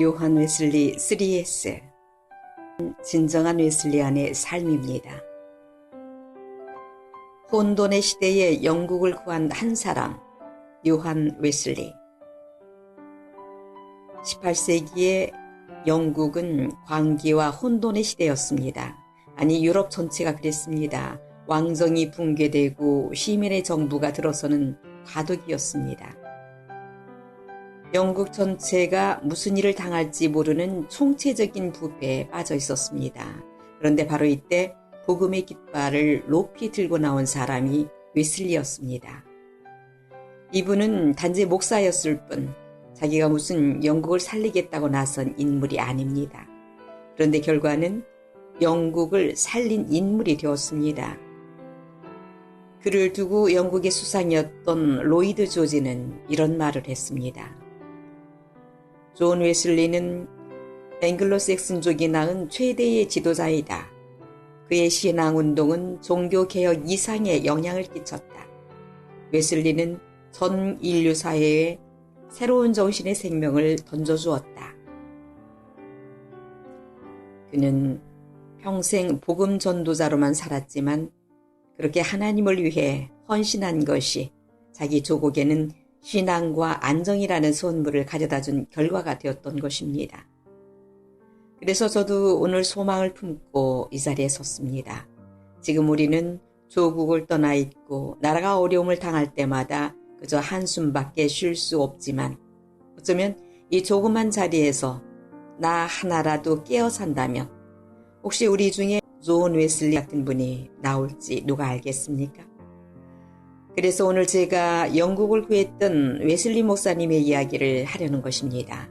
요한 웨슬리 3S 진정한 웨슬리안의 삶입니다. 혼돈의 시대에 영국을 구한 한 사람 요한 웨슬리 18세기에 영국은 광기와 혼돈의 시대였습니다. 아니 유럽 전체가 그랬습니다. 왕정이 붕괴되고 시민의 정부가 들어서는 과도기였습니다. 영국 전체가 무슨 일을 당할지 모르는 총체적인 부패에 빠져 있었습니다. 그런데 바로 이때 복음의 깃발을 높이 들고 나온 사람이 웨슬리였습니다. 이분은 단지 목사였을 뿐 자기가 무슨 영국을 살리겠다고 나선 인물이 아닙니다. 그런데 결과는 영국을 살린 인물이 되었습니다. 그를 두고 영국의 수상이었던 로이드 조지는 이런 말을 했습니다. 존 웨슬리는 앵글로색슨족이 낳은 최대의 지도자이다. 그의 신앙 운동은 종교 개혁 이상의 영향을 끼쳤다. 웨슬리는 전 인류 사회에 새로운 정신의 생명을 던져주었다. 그는 평생 복음 전도자로만 살았지만 그렇게 하나님을 위해 헌신한 것이 자기 조국에는 신앙과 안정이라는 선물을 가져다 준 결과가 되었던 것입니다. 그래서 저도 오늘 소망을 품고 이 자리에 섰습니다. 지금 우리는 조국을 떠나 있고 나라가 어려움을 당할 때마다 그저 한숨밖에 쉴 수 없지만 어쩌면 이 조그만 자리에서 나 하나라도 깨어 산다면 혹시 우리 중에 존 웨슬리 같은 분이 나올지 누가 알겠습니까? 그래서 오늘 제가 영국을 구했던 웨슬리 목사님의 이야기를 하려는 것입니다.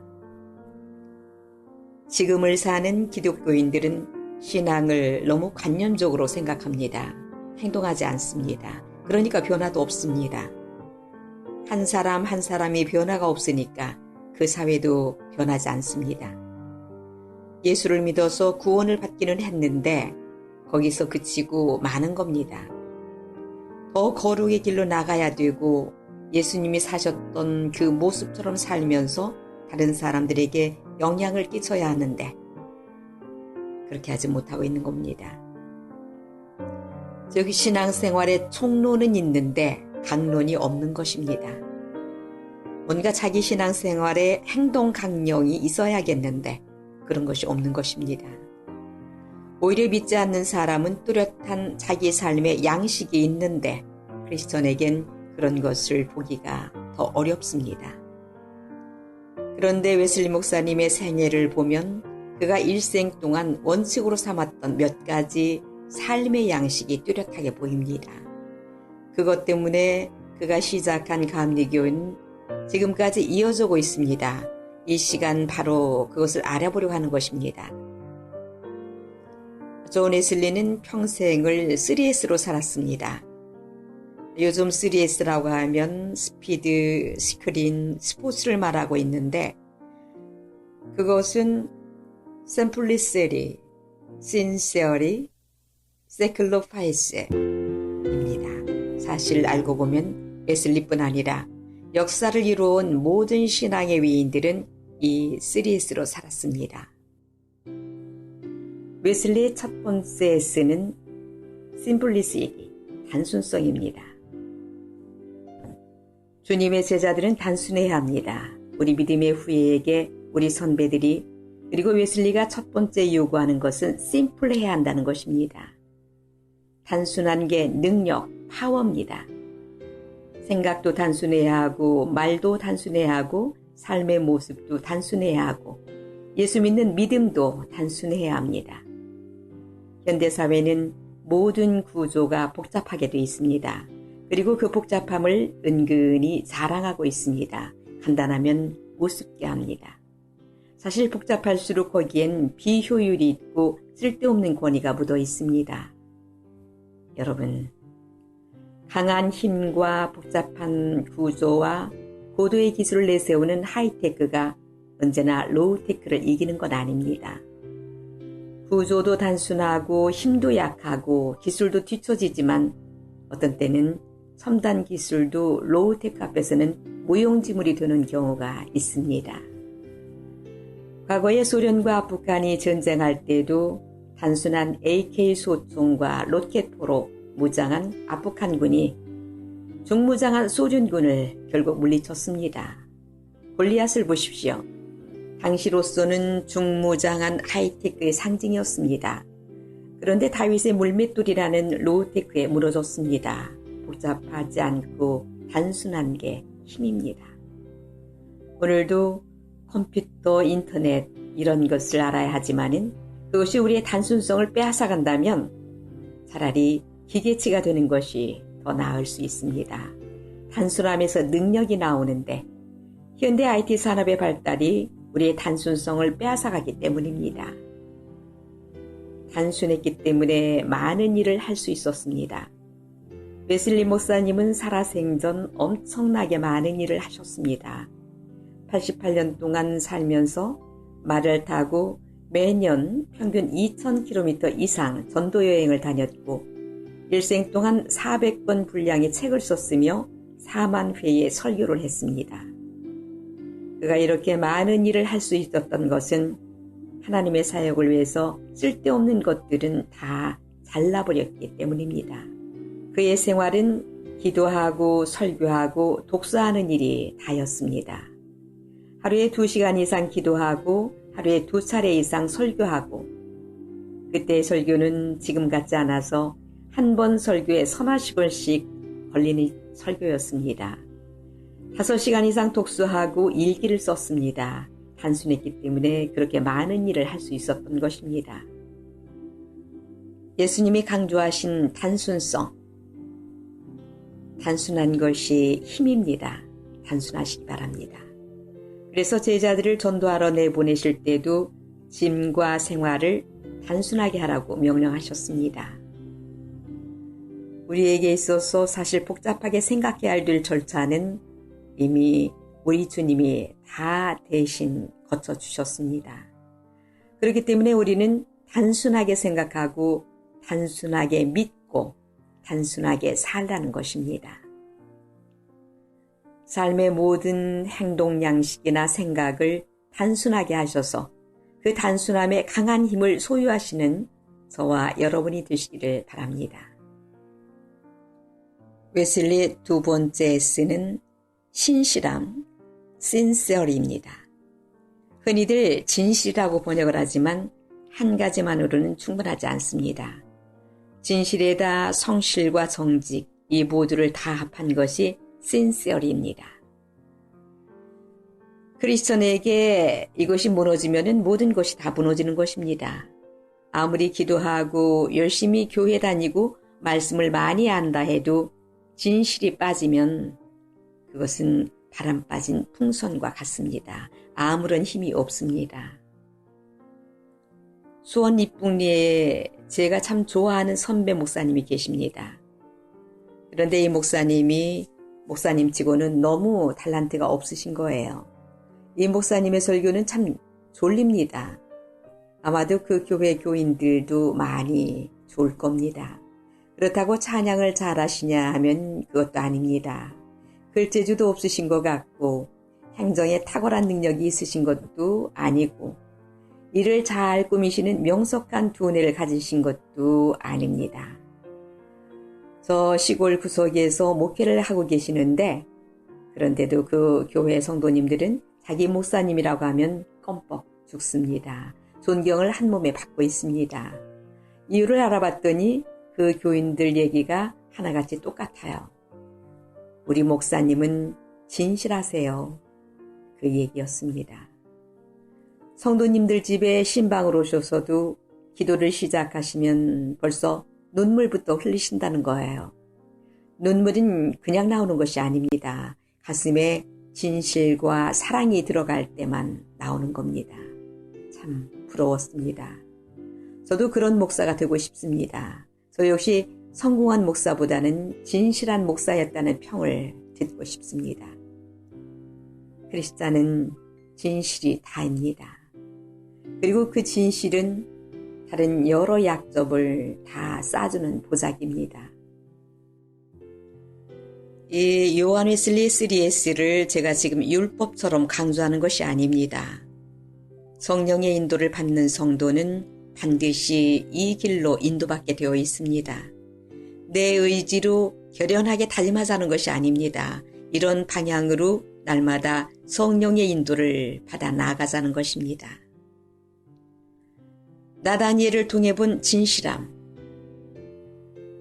지금을 사는 기독교인들은 신앙을 너무 관념적으로 생각합니다. 행동하지 않습니다. 그러니까 변화도 없습니다. 한 사람 한 사람이 변화가 없으니까 그 사회도 변하지 않습니다. 예수를 믿어서 구원을 받기는 했는데 거기서 그치고 마는 겁니다. 더 거룩의 길로 나가야 되고 예수님이 사셨던 그 모습처럼 살면서 다른 사람들에게 영향을 끼쳐야 하는데 그렇게 하지 못하고 있는 겁니다. 저기 신앙생활에 총론은 있는데 강론이 없는 것입니다. 뭔가 자기 신앙생활에 행동 강령이 있어야겠는데 그런 것이 없는 것입니다. 오히려 믿지 않는 사람은 뚜렷한 자기 삶의 양식이 있는데 크리스천에겐 그런 것을 보기가 더 어렵습니다. 그런데 웨슬리 목사님의 생애를 보면 그가 일생 동안 원칙으로 삼았던 몇 가지 삶의 양식이 뚜렷하게 보입니다. 그것 때문에 그가 시작한 감리교는 지금까지 이어지고 있습니다. 이 시간 바로 그것을 알아보려고 하는 것입니다. 존 에슬리는 평생을 3S로 살았습니다. 요즘 3S라고 하면 스피드, 스크린, 스포츠를 말하고 있는데 그것은 샘플리세리, 신세어리, 세클로파이스입니다. 사실 알고 보면 에슬리뿐 아니라 역사를 이루어온 모든 신앙의 위인들은 이 3S로 살았습니다. 웨슬리의 첫 번째 S는 심플리시티, 단순성입니다. 주님의 제자들은 단순해야 합니다. 우리 믿음의 후예에게 우리 선배들이 그리고 웨슬리가 첫 번째 요구하는 것은 심플해야 한다는 것입니다. 단순한 게 능력, 파워입니다. 생각도 단순해야 하고 말도 단순해야 하고 삶의 모습도 단순해야 하고 예수 믿는 믿음도 단순해야 합니다. 현대사회는 모든 구조가 복잡하게 되어 있습니다. 그리고 그 복잡함을 은근히 자랑하고 있습니다. 간단하면 우습게 합니다. 사실 복잡할수록 거기엔 비효율이 있고 쓸데없는 권위가 묻어 있습니다. 여러분, 강한 힘과 복잡한 구조와 고도의 기술을 내세우는 하이테크가 언제나 로우테크를 이기는 것 아닙니다. 구조도 단순하고 힘도 약하고 기술도 뒤처지지만 어떤 때는 첨단 기술도 로우테크 앞에서는 무용지물이 되는 경우가 있습니다. 과거에 소련과 북한이 전쟁할 때도 단순한 AK 소총과 로켓포로 무장한 아프간군이 중무장한 소련군을 결국 물리쳤습니다. 골리앗을 보십시오. 당시로서는 중무장한 하이테크의 상징이었습니다. 그런데 다윗의 물맷돌이라는 로우테크에 무너졌습니다. 복잡하지 않고 단순한 게 힘입니다. 오늘도 컴퓨터, 인터넷 이런 것을 알아야 하지만은 그것이 우리의 단순성을 빼앗아간다면 차라리 기계치가 되는 것이 더 나을 수 있습니다. 단순함에서 능력이 나오는데 현대 IT 산업의 발달이 우리의 단순성을 빼앗아가기 때문입니다. 단순했기 때문에 많은 일을 할 수 있었습니다. 웨슬리 목사님은 살아생전 엄청나게 많은 일을 하셨습니다. 88년 동안 살면서 말을 타고 매년 평균 2,000km 이상 전도 여행을 다녔고 일생 동안 400권 분량의 책을 썼으며 4만 회의 설교를 했습니다. 그가 이렇게 많은 일을 할 수 있었던 것은 하나님의 사역을 위해서 쓸데없는 것들은 다 잘라버렸기 때문입니다. 그의 생활은 기도하고 설교하고 독서하는 일이 다였습니다. 하루에 두 시간 이상 기도하고 하루에 두 차례 이상 설교하고 그때의 설교는 지금 같지 않아서 한 번 설교에 서너십 원씩 걸리는 설교였습니다. 다섯 시간 이상 독서하고 일기를 썼습니다. 단순했기 때문에 그렇게 많은 일을 할 수 있었던 것입니다. 예수님이 강조하신 단순성. 단순한 것이 힘입니다. 단순하시기 바랍니다. 그래서 제자들을 전도하러 내보내실 때도 짐과 생활을 단순하게 하라고 명령하셨습니다. 우리에게 있어서 사실 복잡하게 생각해야 할 절차는 이미 우리 주님이 다 대신 거쳐주셨습니다. 그렇기 때문에 우리는 단순하게 생각하고 단순하게 믿고 단순하게 살라는 것입니다. 삶의 모든 행동 양식이나 생각을 단순하게 하셔서 그 단순함에 강한 힘을 소유하시는 저와 여러분이 되시기를 바랍니다. 웨슬리 두 번째 S는 신실함, sincere입니다. 흔히들 진실이라고 번역을 하지만 한 가지만으로는 충분하지 않습니다. 진실에다 성실과 정직, 이 모두를 다 합한 것이 sincere입니다. 크리스천에게 이것이 무너지면 모든 것이 다 무너지는 것입니다. 아무리 기도하고 열심히 교회 다니고 말씀을 많이 한다 해도 진실이 빠지면 그것은 바람 빠진 풍선과 같습니다. 아무런 힘이 없습니다. 수원 이북리에 제가 참 좋아하는 선배 목사님이 계십니다. 그런데 이 목사님이 목사님 치고는 너무 달란트가 없으신 거예요. 이 목사님의 설교는 참 졸립니다. 아마도 그 교회 교인들도 많이 좋을 겁니다. 그렇다고 찬양을 잘하시냐 하면 그것도 아닙니다. 글재주도 없으신 것 같고 행정에 탁월한 능력이 있으신 것도 아니고 일을 잘 꾸미시는 명석한 두뇌를 가지신 것도 아닙니다. 저 시골 구석에서 목회를 하고 계시는데 그런데도 그 교회 성도님들은 자기 목사님이라고 하면 껌뻑 죽습니다. 존경을 한 몸에 받고 있습니다. 이유를 알아봤더니 그 교인들 얘기가 하나같이 똑같아요. 우리 목사님은 진실하세요. 그 얘기였습니다. 성도님들 집에 신방을 오셔서도 기도를 시작하시면 벌써 눈물부터 흘리신다는 거예요. 눈물은 그냥 나오는 것이 아닙니다. 가슴에 진실과 사랑이 들어갈 때만 나오는 겁니다. 참 부러웠습니다. 저도 그런 목사가 되고 싶습니다. 저 역시 성공한 목사보다는 진실한 목사였다는 평을 듣고 싶습니다. 크리스찬은 진실이 다입니다. 그리고 그 진실은 다른 여러 약점을 다 싸주는 보자기입니다. 이 요한 웨슬리 3S를 제가 지금 율법처럼 강조하는 것이 아닙니다. 성령의 인도를 받는 성도는 반드시 이 길로 인도받게 되어 있습니다. 내 의지로 결연하게 달림하자는 것이 아닙니다. 이런 방향으로 날마다 성령의 인도를 받아 나아가자는 것입니다. 나다니엘을 통해 본 진실함.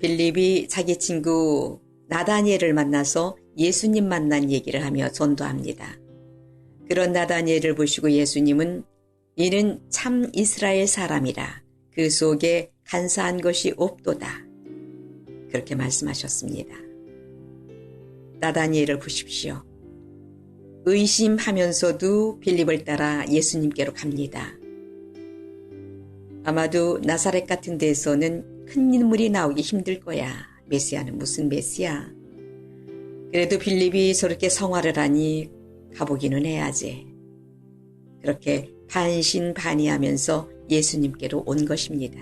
빌립이 자기 친구 나다니엘을 만나서 예수님 만난 얘기를 하며 전도합니다. 그런 나다니엘을 보시고 예수님은 이는 참 이스라엘 사람이라 그 속에 간사한 것이 없도다. 그렇게 말씀하셨습니다. 나다니엘을 보십시오. 의심하면서도 빌립을 따라 예수님께로 갑니다. 아마도 나사렛 같은 데에서는 큰 인물이 나오기 힘들 거야. 메시아는 무슨 메시아? 그래도 빌립이 저렇게 성화를 하니 가보기는 해야지. 그렇게 반신반의하면서 예수님께로 온 것입니다.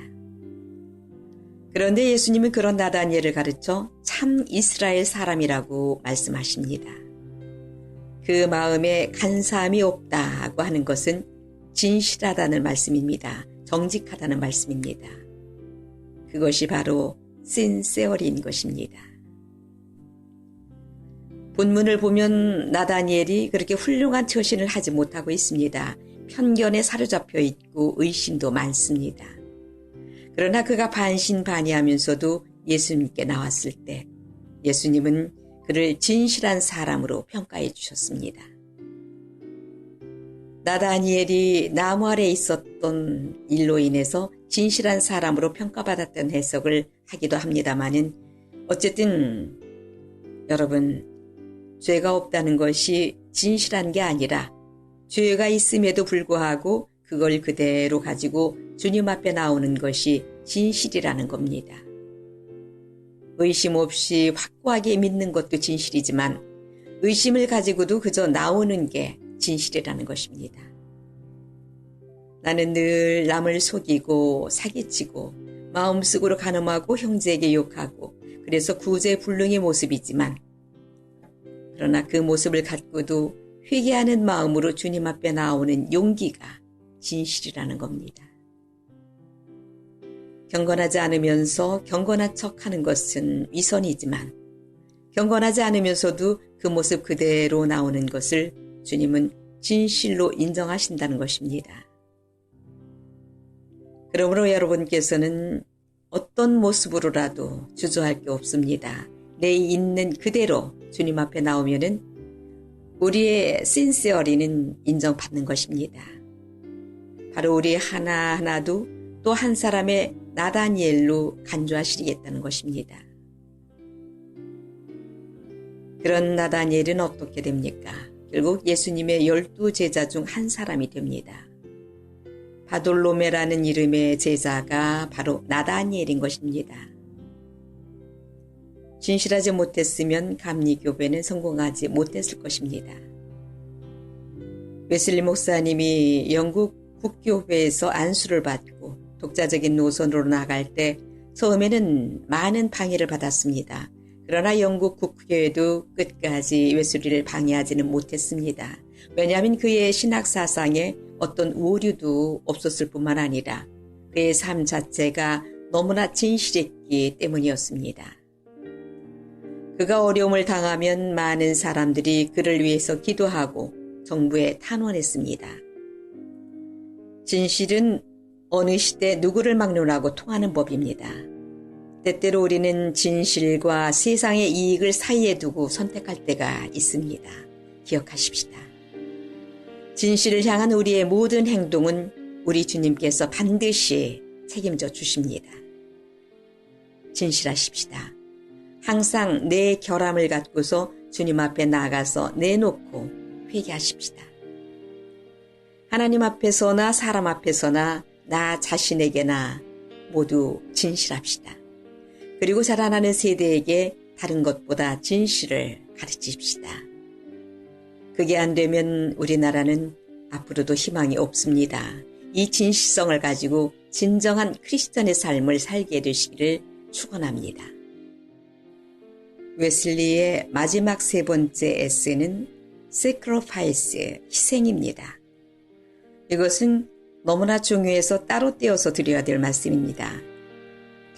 그런데 예수님은 그런 나다니엘을 가르쳐 참 이스라엘 사람이라고 말씀하십니다. 그 마음에 간사함이 없다고 하는 것은 진실하다는 말씀입니다. 정직하다는 말씀입니다. 그것이 바로 신세어리인 것입니다. 본문을 보면 나다니엘이 그렇게 훌륭한 처신을 하지 못하고 있습니다. 편견에 사로잡혀 있고 의심도 많습니다. 그러나 그가 반신반의하면서도 예수님께 나왔을 때 예수님은 그를 진실한 사람으로 평가해 주셨습니다. 나다니엘이 나무 아래 있었던 일로 인해서 진실한 사람으로 평가받았던 해석을 하기도 합니다만은 어쨌든 여러분 죄가 없다는 것이 진실한 게 아니라 죄가 있음에도 불구하고 그걸 그대로 가지고 주님 앞에 나오는 것이 진실이라는 겁니다. 의심 없이 확고하게 믿는 것도 진실이지만 의심을 가지고도 그저 나오는 게 진실이라는 것입니다. 나는 늘 남을 속이고 사기치고 마음속으로 가늠하고 형제에게 욕하고 그래서 구제불능의 모습이지만 그러나 그 모습을 갖고도 회개하는 마음으로 주님 앞에 나오는 용기가 진실이라는 겁니다. 경건하지 않으면서 경건한 척 하는 것은 위선이지만 경건하지 않으면서도 그 모습 그대로 나오는 것을 주님은 진실로 인정하신다는 것입니다. 그러므로 여러분께서는 어떤 모습으로라도 주저할 게 없습니다. 내 있는 그대로 주님 앞에 나오면은 우리의 신세어리는 인정받는 것입니다. 바로 우리 하나하나도 또 한 사람의 나다니엘로 간주하시겠다는 것입니다. 그런 나다니엘은 어떻게 됩니까? 결국 예수님의 열두 제자 중 한 사람이 됩니다. 바돌로메라는 이름의 제자가 바로 나다니엘인 것입니다. 진실하지 못했으면 감리교배는 성공하지 못했을 것입니다. 웨슬리 목사님이 영국 국교회에서 안수를 받고 독자적인 노선으로 나갈 때 처음에는 많은 방해를 받았습니다. 그러나 영국 국교회도 끝까지 웨슬리를 방해하지는 못했습니다. 왜냐하면 그의 신학 사상에 어떤 오류도 없었을 뿐만 아니라 그의 삶 자체가 너무나 진실했기 때문이었습니다. 그가 어려움을 당하면 많은 사람들이 그를 위해서 기도하고 정부에 탄원했습니다. 진실은 어느 시대 누구를 막론하고 통하는 법입니다. 때때로 우리는 진실과 세상의 이익을 사이에 두고 선택할 때가 있습니다. 기억하십시다. 진실을 향한 우리의 모든 행동은 우리 주님께서 반드시 책임져 주십니다. 진실하십시다. 항상 내 결함을 갖고서 주님 앞에 나가서 내놓고 회개하십시다. 하나님 앞에서나 사람 앞에서나 나 자신에게나 모두 진실합시다. 그리고 자라나는 세대에게 다른 것보다 진실을 가르치십시다. 그게 안 되면 우리나라는 앞으로도 희망이 없습니다. 이 진실성을 가지고 진정한 크리스천의 삶을 살게 되시기를 축원합니다. 웨슬리의 마지막 세 번째 에세는 sacrifice, 희생입니다. 이것은 너무나 중요해서 따로 떼어서 드려야 될 말씀입니다.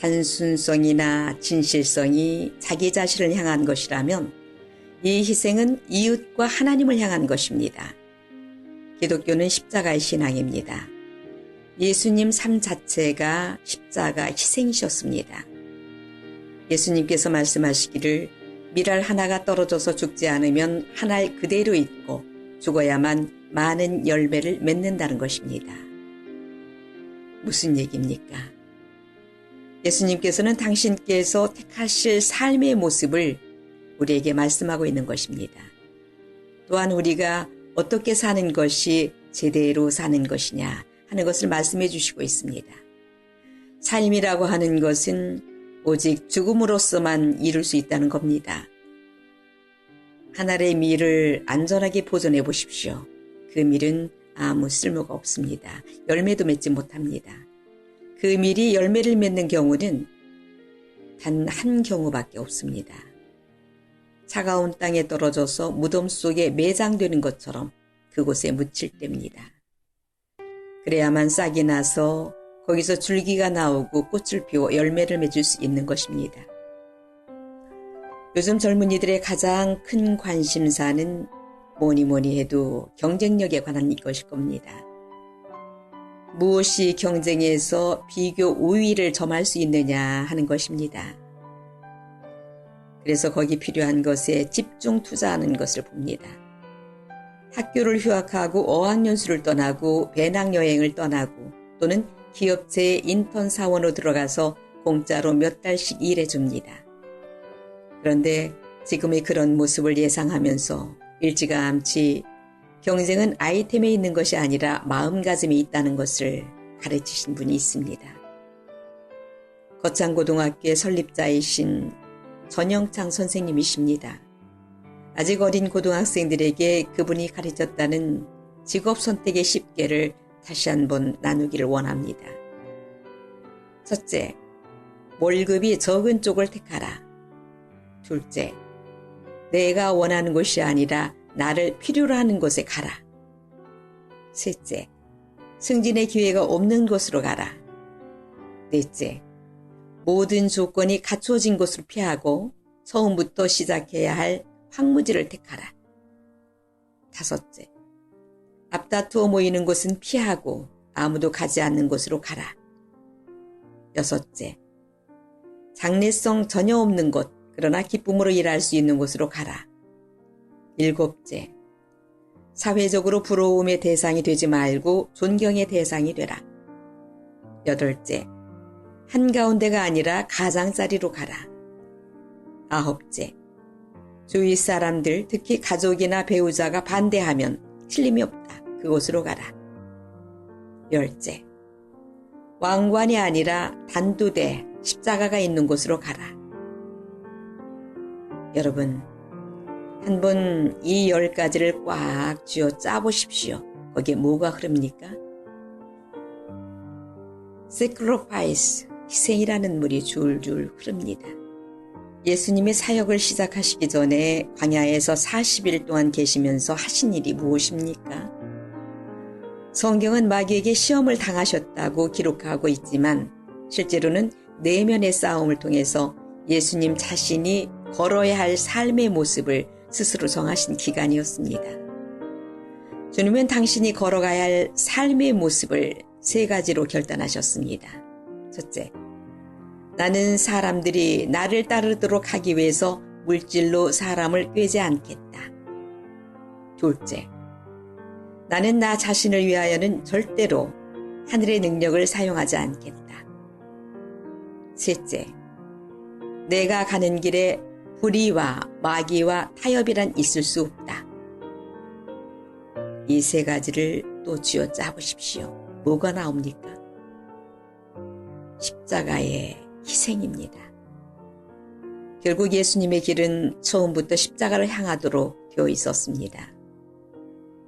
단순성이나 진실성이 자기 자신을 향한 것이라면 이 희생은 이웃과 하나님을 향한 것입니다. 기독교는 십자가의 신앙입니다. 예수님 삶 자체가 십자가 희생이셨습니다. 예수님께서 말씀하시기를 밀알 하나가 떨어져서 죽지 않으면 한 알 그대로 있고 죽어야만 많은 열매를 맺는다는 것입니다. 무슨 얘기입니까? 예수님께서는 당신께서 택하실 삶의 모습을 우리에게 말씀하고 있는 것입니다. 또한 우리가 어떻게 사는 것이 제대로 사는 것이냐 하는 것을 말씀해 주시고 있습니다. 삶이라고 하는 것은 오직 죽음으로서만 이룰 수 있다는 겁니다. 하늘의 밀을 안전하게 보존해 보십시오. 그 밀은 아무 쓸모가 없습니다. 열매도 맺지 못합니다. 그 밀이 열매를 맺는 경우는 단 한 경우밖에 없습니다. 차가운 땅에 떨어져서 무덤 속에 매장되는 것처럼 그곳에 묻힐 때입니다. 그래야만 싹이 나서 거기서 줄기가 나오고 꽃을 피워 열매를 맺을 수 있는 것입니다. 요즘 젊은이들의 가장 큰 관심사는 뭐니 뭐니 해도 경쟁력에 관한 것일 겁니다. 무엇이 경쟁에서 비교 우위를 점할 수 있느냐 하는 것입니다. 그래서 거기 필요한 것에 집중 투자하는 것을 봅니다. 학교를 휴학하고 어학연수를 떠나고 배낭여행을 떠나고 또는 기업체의 인턴 사원으로 들어가서 공짜로 몇 달씩 일해줍니다. 그런데 지금의 그런 모습을 예상하면서 일찌감치 경쟁은 아이템에 있는 것이 아니라 마음가짐에 있다는 것을 가르치신 분이 있습니다. 거창고등학교의 설립자이신 전영창 선생님이십니다. 아직 어린 고등학생들에게 그분이 가르쳤다는 직업 선택의 10개를 다시 한번 나누기를 원합니다. 첫째, 월급이 적은 쪽을 택하라. 둘째, 내가 원하는 곳이 아니라 나를 필요로 하는 곳에 가라. 셋째, 승진의 기회가 없는 곳으로 가라. 넷째, 모든 조건이 갖춰진 곳을 피하고 처음부터 시작해야 할 황무지를 택하라. 다섯째, 앞다투어 모이는 곳은 피하고 아무도 가지 않는 곳으로 가라. 여섯째, 장래성 전혀 없는 곳, 그러나 기쁨으로 일할 수 있는 곳으로 가라. 일곱째, 사회적으로 부러움의 대상이 되지 말고 존경의 대상이 되라. 여덟째, 한가운데가 아니라 가장자리로 가라. 아홉째, 주위 사람들, 특히 가족이나 배우자가 반대하면 틀림이 없다. 그곳으로 가라. 열째, 왕관이 아니라 단두대, 십자가가 있는 곳으로 가라. 여러분, 한 번 이 열 가지를 꽉 쥐어 짜보십시오. 거기에 뭐가 흐릅니까? 세크로파이스, 희생이라는 물이 줄줄 흐릅니다. 예수님의 사역을 시작하시기 전에 광야에서 40일 동안 계시면서 하신 일이 무엇입니까? 성경은 마귀에게 시험을 당하셨다고 기록하고 있지만 실제로는 내면의 싸움을 통해서 예수님 자신이 걸어야 할 삶의 모습을 스스로 정하신 기간이었습니다. 주님은 당신이 걸어가야 할 삶의 모습을 세 가지로 결단하셨습니다. 첫째, 나는 사람들이 나를 따르도록 하기 위해서 물질로 사람을 꿰지 않겠다. 둘째, 나는 나 자신을 위하여는 절대로 하늘의 능력을 사용하지 않겠다. 셋째, 내가 가는 길에 불의와 마귀와 타협이란 있을 수 없다. 이 세 가지를 또 쥐어 짜보십시오. 뭐가 나옵니까? 십자가의 희생입니다. 결국 예수님의 길은 처음부터 십자가를 향하도록 되어 있었습니다.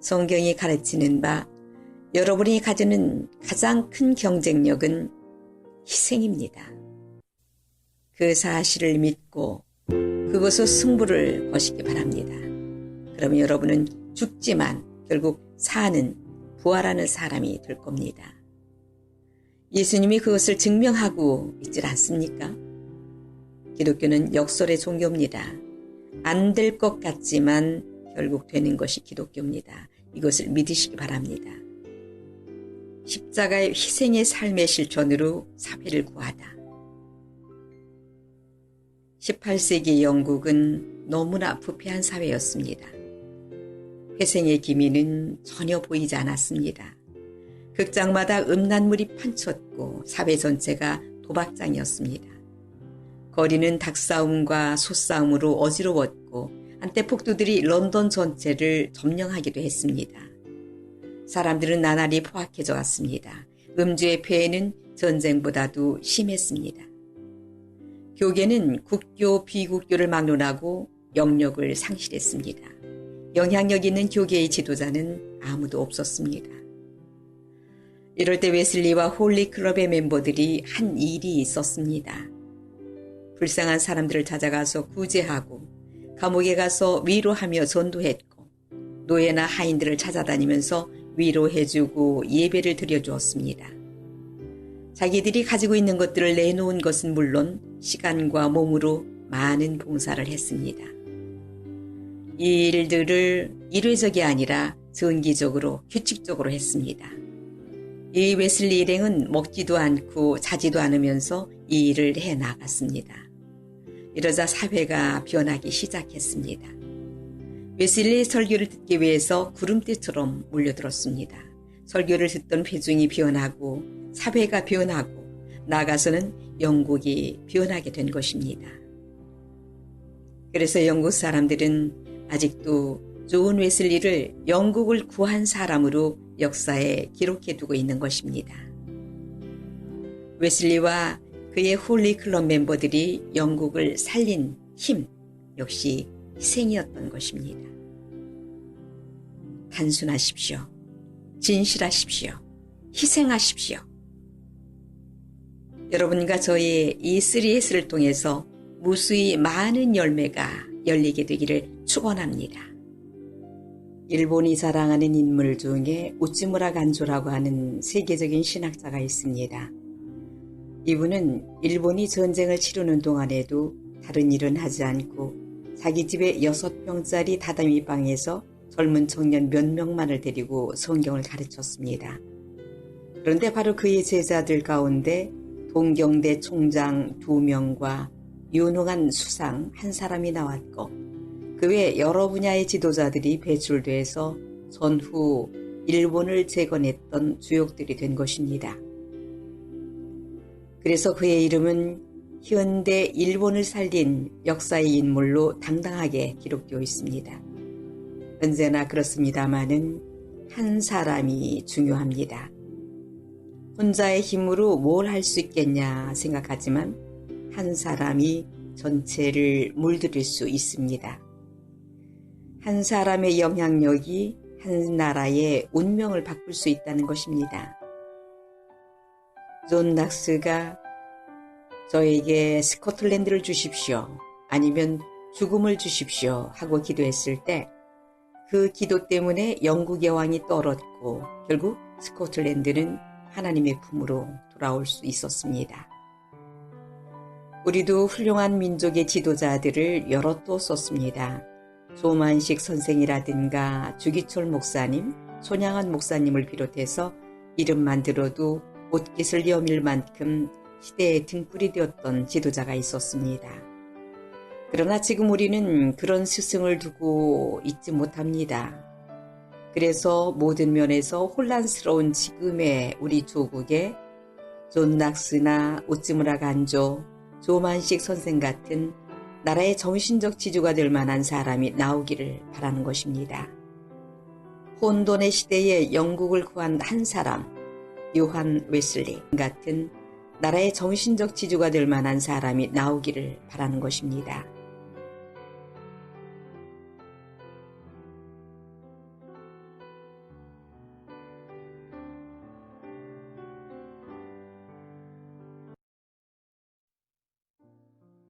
성경이 가르치는 바 여러분이 가지는 가장 큰 경쟁력은 희생입니다. 그 사실을 믿고 그것을 승부를 거시기 바랍니다. 그러면 여러분은 죽지만 결국 사는 부활하는 사람이 될 겁니다. 예수님이 그것을 증명하고 있질 않습니까? 기독교는 역설의 종교입니다. 안 될 것 같지만 결국 되는 것이 기독교입니다. 이것을 믿으시기 바랍니다. 십자가의 희생의 삶의 실천으로 사회를 구하다. 18세기 영국은 너무나 부패한 사회였습니다. 회생의 기미는 전혀 보이지 않았습니다. 극장마다 음란물이 판쳤고 사회 전체가 도박장이었습니다. 거리는 닭싸움과 소싸움으로 어지러웠고 한때 폭도들이 런던 전체를 점령하기도 했습니다. 사람들은 나날이 포악해져 갔습니다. 음주의 폐해는 전쟁보다도 심했습니다. 교계는 국교, 비국교를 막론하고 영역을 상실했습니다. 영향력 있는 교계의 지도자는 아무도 없었습니다. 이럴 때 웨슬리와 홀리 클럽의 멤버들이 한 일이 있었습니다. 불쌍한 사람들을 찾아가서 구제하고 감옥에 가서 위로하며 전도했고 노예나 하인들을 찾아다니면서 위로해주고 예배를 드려주었습니다. 자기들이 가지고 있는 것들을 내놓은 것은 물론 시간과 몸으로 많은 봉사를 했습니다. 이 일들을 일회적이 아니라 정기적으로 규칙적으로 했습니다. 이 웨슬리 일행은 먹지도 않고 자지도 않으면서 이 일을 해 나갔습니다. 이러자 사회가 변하기 시작했습니다. 웨슬리의 설교를 듣기 위해서 구름대처럼 몰려들었습니다. 설교를 듣던 회중이 변하고 사회가 변하고 나가서는 영국이 변하게 된 것입니다. 그래서 영국 사람들은 아직도 존 웨슬리를 영국을 구한 사람으로 역사에 기록해 두고 있는 것입니다. 웨슬리와 그의 홀리 클럽 멤버들이 영국을 살린 힘 역시 희생이었던 것입니다. 단순하십시오. 진실하십시오. 희생하십시오. 여러분과 저의 이 3S를 통해서 무수히 많은 열매가 열리게 되기를 축원합니다. 일본이 자랑하는 인물 중에 우찌무라 간조라고 하는 세계적인 신학자가 있습니다. 이분은 일본이 전쟁을 치르는 동안에도 다른 일은 하지 않고 자기 집에 여섯 평짜리 다다미 방에서 젊은 청년 몇 명만을 데리고 성경을 가르쳤습니다. 그런데 바로 그의 제자들 가운데 동경대 총장 두 명과 유능한 수상 한 사람이 나왔고 그 외 여러 분야의 지도자들이 배출돼서 전후 일본을 재건했던 주역들이 된 것입니다. 그래서 그의 이름은 현대 일본을 살린 역사의 인물로 당당하게 기록되어 있습니다. 언제나 그렇습니다마는 한 사람이 중요합니다. 혼자의 힘으로 뭘 할 수 있겠냐 생각하지만 한 사람이 전체를 물들일 수 있습니다. 한 사람의 영향력이 한 나라의 운명을 바꿀 수 있다는 것입니다. 존 낙스가 저에게 스코틀랜드를 주십시오. 아니면 죽음을 주십시오. 하고 기도했을 때 그 기도 때문에 영국 여왕이 떨었고 결국 스코틀랜드는 하나님의 품으로 돌아올 수 있었습니다. 우리도 훌륭한 민족의 지도자들을 여러 또 썼습니다. 조만식 선생이라든가 주기철 목사님, 손양한 목사님을 비롯해서 이름만 들어도 옷깃을 여밀 만큼 시대의 등불이 되었던 지도자가 있었습니다. 그러나 지금 우리는 그런 스승을 두고 있지 못합니다. 그래서 모든 면에서 혼란스러운 지금의 우리 조국에 존 낙스나 오찌무라 간조, 조만식 선생 같은 나라의 정신적 지주가 될 만한 사람이 나오기를 바라는 것입니다. 혼돈의 시대에 영국을 구한 한 사람, 요한 웨슬리 같은 나라의 정신적 지주가 될 만한 사람이 나오기를 바라는 것입니다.